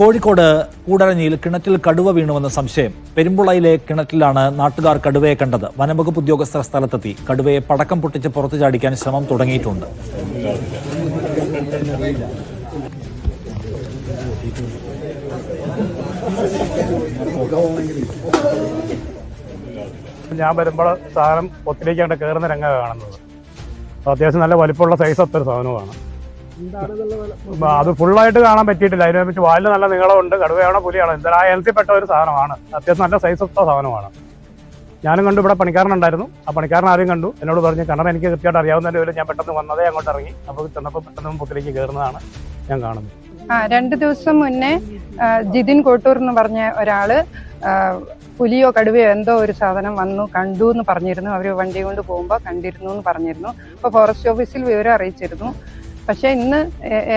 കോഴിക്കോട് കൂടരഞ്ഞിയിൽ കിണറ്റിൽ കടുവ വീണുവെന്ന സംശയം. പെരുമ്പുളയിലെ കിണറ്റിലാണ് നാട്ടുകാർ കടുവയെ കണ്ടത്. വനംവകുപ്പ് ഉദ്യോഗസ്ഥർ സ്ഥലത്തെത്തി. കടുവയെ പടക്കം പൊട്ടിച്ച് പുറത്തു ചാടിക്കാൻ ശ്രമം തുടങ്ങിയിട്ടുണ്ട്. ഞാൻ വരുമ്പോൾ സാധനം ഒത്തിരിക്കാണ്ട് കണ്ട് കയറുന്ന രംഗമാണ് കാണുന്നത്. അത്യാവശ്യം നല്ല വലിപ്പമുള്ള സൈസ് ഒത്തൊരു സാധനമാണ് അത് ഫുള്ളായിട്ട് കാണാൻ പറ്റിയിട്ടില്ല. അതിനെ പറ്റി വാലിന് നല്ല നീളമുണ്ട്. കടുവയാണോ പുലിയാണോ? എന്തായാലും ആ ഇനത്തിൽപ്പെട്ട ഒരു സാധനമാണ്. അത്യാവശ്യം നല്ല സൈസ് ഒത്ത സാധനമാണ്. ഞാനും കണ്ടു ഇവിടെ പണിക്കാരനുണ്ടായിരുന്നു ആ പണിക്കാരൻ ആദ്യം കണ്ടു. എന്നോട് പറഞ്ഞു കണ്ണൻ എനിക്ക് കൃത്യമായിട്ട് അറിയാവുന്നതിന്റെ പേരിൽ ഞാൻ പെട്ടെന്ന് വന്നതേ അങ്ങോട്ട് ഇറങ്ങി. അപ്പോൾ ചെന്നപ്പോൾ പെട്ടെന്ന് പൊത്തിലേക്ക് കയറുന്നതാണ് ഞാൻ കാണുന്നത്. ആ രണ്ട് ദിവസം മുന്നേ ജിതിൻ കോട്ടൂർ എന്ന് പറഞ്ഞ ഒരാൾ പുലിയോ കടുവയോ എന്തോ ഒരു സാധനം വന്നു കണ്ടു എന്ന് പറഞ്ഞിരുന്നു. അവർ വണ്ടി കൊണ്ട് പോകുമ്പോൾ കണ്ടിരുന്നു എന്ന് പറഞ്ഞിരുന്നു. അപ്പോൾ ഫോറസ്റ്റ് ഓഫീസിൽ വിവരം അറിയിച്ചിരുന്നു. പക്ഷേ ഇന്ന്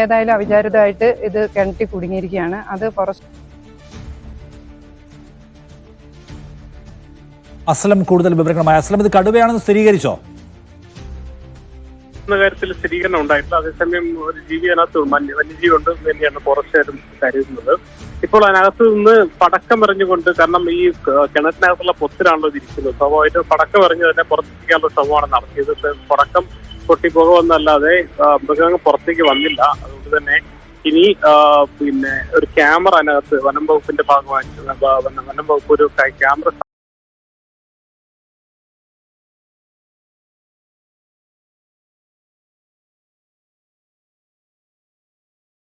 ഏതായാലും അവിചാരിതമായിട്ട് ഇത് കിണറ്റി കുടുങ്ങിയിരിക്കുകയാണ്. അത് ഫോറസ്റ്റ് അസ്ലം കൂടുതൽ വിവരങ്ങളുമായി. അസ്ലം ഇത് കടുവയാണെന്ന് സ്ഥിരീകരിച്ചോ? എന്ന കാര്യത്തിൽ സ്ഥിരീകരണം ഉണ്ടായിട്ടില്ല. അതേസമയം ഒരു ജീവി അതിനകത്ത് വന്യ വന്യജീവി ഉണ്ട് എന്ന് തന്നെയാണ് ഫോറസ്റ്റുകാരും കരുതുന്നത്. ഇപ്പോൾ അതിനകത്ത് നിന്ന് പടക്കം എറിഞ്ഞുകൊണ്ട് കാരണം ഈ കിണറ്റിനകത്തുള്ള പൊത്തിലാണല്ലോ ഇരിക്കുന്നത്. സ്വാഭാവികമായിട്ടും പടക്കം എറിഞ്ഞ് തന്നെ പുറത്തെത്തിക്കാനുള്ള ശ്രമമാണ് നടത്തിയത്. പടക്കം പൊട്ടി പോകുമെന്നല്ലാതെ ആ, മൃഗങ്ങൾ പുറത്തേക്ക് വന്നില്ല. അതുകൊണ്ട് തന്നെ ഇനി പിന്നെ ഒരു ക്യാമറ അതിനകത്ത് വനം വകുപ്പിന്റെ ഭാഗമായിട്ട് വനം വകുപ്പ് ഒരു ക്യാമറ